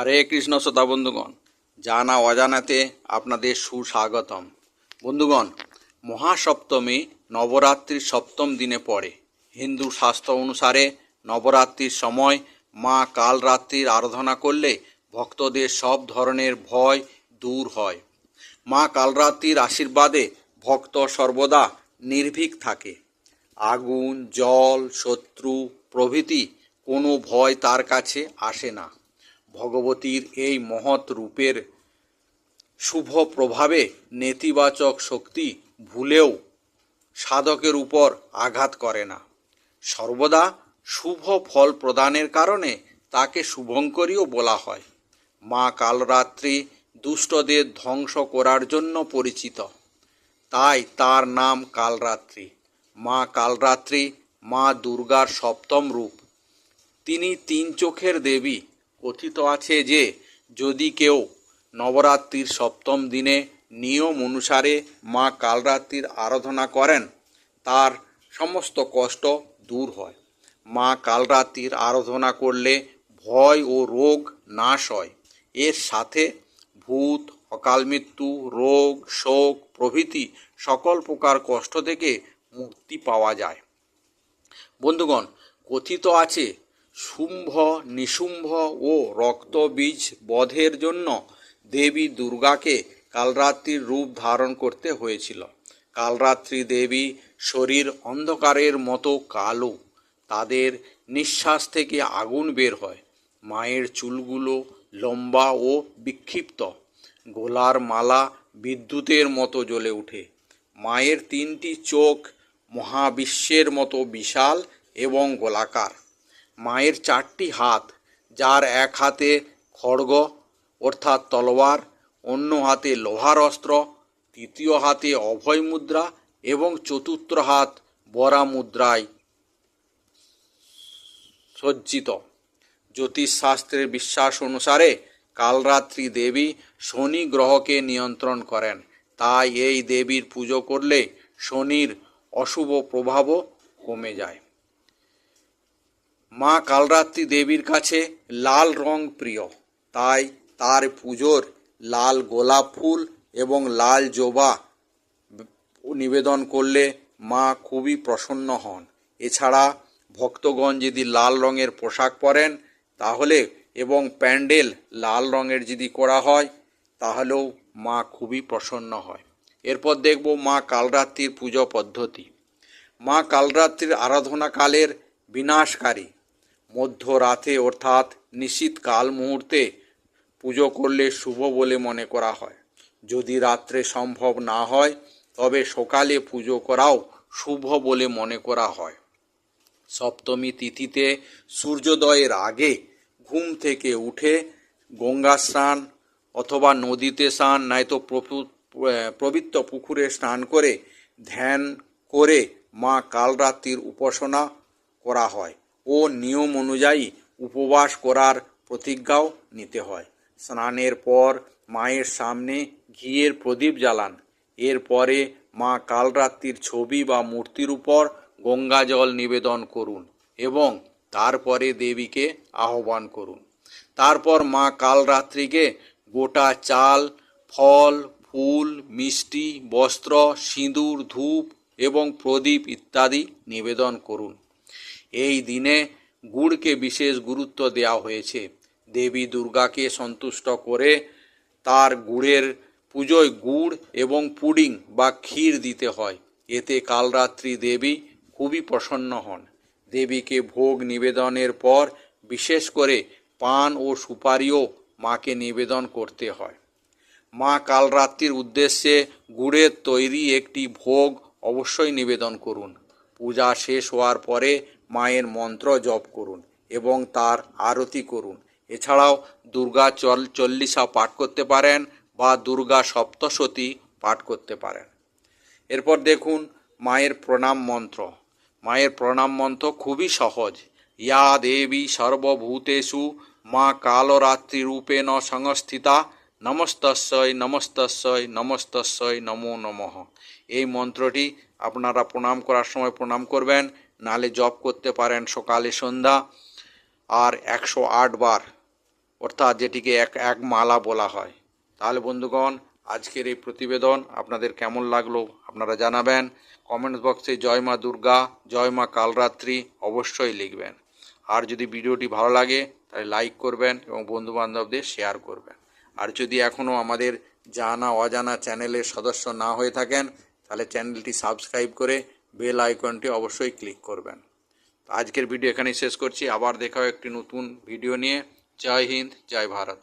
হরে কৃষ্ণ শ্রোতা বন্ধুগণ, জানা অজানাতে আপনাদের সুস্বাগতম। বন্ধুগণ, মহাসপ্তমী নবরাত্রির সপ্তম দিনে পড়ে। হিন্দু শাস্ত্র অনুসারে নবরাত্রির সময় মা কালরাত্রির আরাধনা করলে ভক্তদের সব ধরনের ভয় দূর হয়। মা কালরাত্রির আশীর্বাদে ভক্ত সর্বদা নির্ভীক থাকে। আগুন, জল, শত্রু প্রভৃতি কোনো ভয় তার কাছে আসে না। ভগবতীর এই মহৎ রূপের শুভ প্রভাবে নেতিবাচক শক্তি ভুলেও সাধকের উপর আঘাত করে না। সর্বদা শুভ ফল প্রদানের কারণে তাকে শুভঙ্করীও বলা হয়। মা কালরাত্রি দুষ্টদের ধ্বংস করার জন্য পরিচিত। তাই তার নাম কালরাত্রি। মা কালরাত্রি মা দুর্গার সপ্তম রূপ। তিনি তিন চোখের দেবী কথিত আছে যে, যদি কেউ নবরাত্রির সপ্তম দিনে নিয়ম অনুসারে মা কালরাত্রির আরাধনা করেন, তার সমস্ত কষ্ট দূর হয়। মা কালরাত্রির আরাধনা করলে ভয় ও রোগ নাশ হয়। এর সাথে ভূত অকাল মৃত্যু রোগ, শোক প্রভৃতি সকল প্রকার কষ্ট থেকে মুক্তি পাওয়া যায়। বন্ধুগণ, কথিত আছে শুম্ভ, নিশুম্ভ ও রক্তবীজ বধের জন্য দেবী দুর্গাকে কালরাত্রির রূপ ধারণ করতে হয়েছিল। কালরাত্রি দেবী শরীর অন্ধকারের মতো কালো। তাদের নিঃশ্বাস থেকে আগুন বের হয়। মায়ের চুলগুলো লম্বা ও বিক্ষিপ্ত। গোলার মালা বিদ্যুতের মতো জ্বলে ওঠে। মায়ের তিনটি চোখ মহাবিশ্বের মতো বিশাল এবং গোলাকার। মায়ের চারটি হাত, যার এক হাতে খড়গ, অর্থাৎ তলোয়ার, অন্য হাতে লোহার অস্ত্র, তৃতীয় হাতে অভয় মুদ্রা এবং চতুর্থ হাত বরা মুদ্রায় সজ্জিত। জ্যোতিষশাস্ত্রের বিশ্বাস অনুসারে কালরাত্রি দেবী শনি গ্রহকে নিয়ন্ত্রণ করেন। তাই এই দেবীর পুজো করলে শনির অশুভ প্রভাবও কমে যায়। মা কালরাত্রি দেবীর কাছে লাল রং প্রিয়। তাই তার পুজোর লাল গোলাপ ফুল এবং লাল জবা নিবেদন করলে মা খুবই প্রসন্ন হন। এছাড়া ভক্তগণ যদি লাল রঙের পোশাক পরেন, তাহলে এবং প্যান্ডেল লাল রঙের যদি করা হয়, তাহলেও মা খুবই প্রসন্ন হয়। এরপর দেখব মা কালরাত্রির পুজো পদ্ধতি। মা কালরাত্রির আরাধনাকালের বিনাশকারী মধ্যরাতে অর্থাৎ নিশীত কাল মুহূর্তে পুজো করলে শুভ বলে মনে করা হয়। যদি রাত্রে সম্ভব না হয়, তবে সকালে পুজো করাও শুভ বলে মনে করা হয়। সপ্তমী তিথিতে সূর্যোদয়ের আগে ঘুম থেকে উঠে গঙ্গা স্নান অথবা নদীতে স্নান, নয়তো পবিত্র পুকুরে স্নান করে ধ্যান করে মা কালরাত্রির উপাসনা করা হয়। ও নিয়ম অনুযায়ী উপবাস করার প্রতিজ্ঞাও নিতে হয়। স্নানের পর মায়ের সামনে ঘিয়ের প্রদীপ জ্বালান। এরপরে মা কালরাত্রির ছবি বা মূর্তির উপর গঙ্গা জল নিবেদন করুন এবং তারপরে দেবীকে আহ্বান করুন। তারপর মা কালরাত্রিকে গোটা চাল, ফল, ফুল, মিষ্টি, বস্ত্র, সিঁদুর, ধূপ এবং প্রদীপ ইত্যাদি নিবেদন করুন। এই দিনে গুড়কে বিশেষ গুরুত্ব দেওয়া হয়েছে। দেবী দুর্গাকে সন্তুষ্ট করে তার গুড়ের পুজোয় গুড় এবং পুডিং বা ক্ষীর দিতে হয়। এতে কালরাত্রি দেবী খুবই প্রসন্ন হন। দেবীকে ভোগ নিবেদনের পর বিশেষ করে পান ও সুপারিও মাকে নিবেদন করতে হয়। মা কালরাত্রির উদ্দেশ্যে গুড়ের তৈরি একটি ভোগ অবশ্যই নিবেদন করুন। পূজা শেষ হওয়ার পরে মায়ের মন্ত্র জপ করুন এবং তার আরতি করুন। এছাড়াও দুর্গা চল চল্লিশা পাঠ করতে পারেন বা দুর্গা সপ্তশতী পাঠ করতে পারেন। এরপর দেখুন মায়ের প্রণাম মন্ত্র। মায়ের প্রণাম মন্ত্র খুবই সহজ। ইয়া দেবী সর্বভূতেষু মা কালরাত্রি রূপেণ সংস্থিতা নমস্তস্যই নমস্তস্যই নমস্তস্যই নমো নমঃ। এই মন্ত্রটি আপনারা প্রণাম করার সময় প্রণাম করবেন। নালে জপ করতে পারেন সকালে সন্ধ্যা আর একশো আট বার, অর্থাৎ যেটিকে এক এক মালা বলা হয়। তাহলে বন্ধুগণ, আজকের এই প্রতিবেদন আপনাদের কেমন লাগল আপনারা জানাবেন। কমেন্টস বক্সে জয় মা দুর্গা, জয় মা কালরাত্রি অবশ্যই লিখবেন। আর যদি ভিডিওটি ভালো লাগে, তাহলে লাইক করবেন এবং বন্ধু বান্ধবদের শেয়ার করবেন। আর যদি এখনও আমাদের জানা অজানা চ্যানেলের সদস্য না হয়ে থাকেন, তাহলে চ্যানেলটি সাবস্ক্রাইব করে বেল আইকনটি অবশ্যই ক্লিক করবেন। আজকের ভিডিও এখানেই শেষ করছি। আবার দেখা হয় একটি নতুন ভিডিও নিয়ে। জয় হিন্দ, জয় ভারত।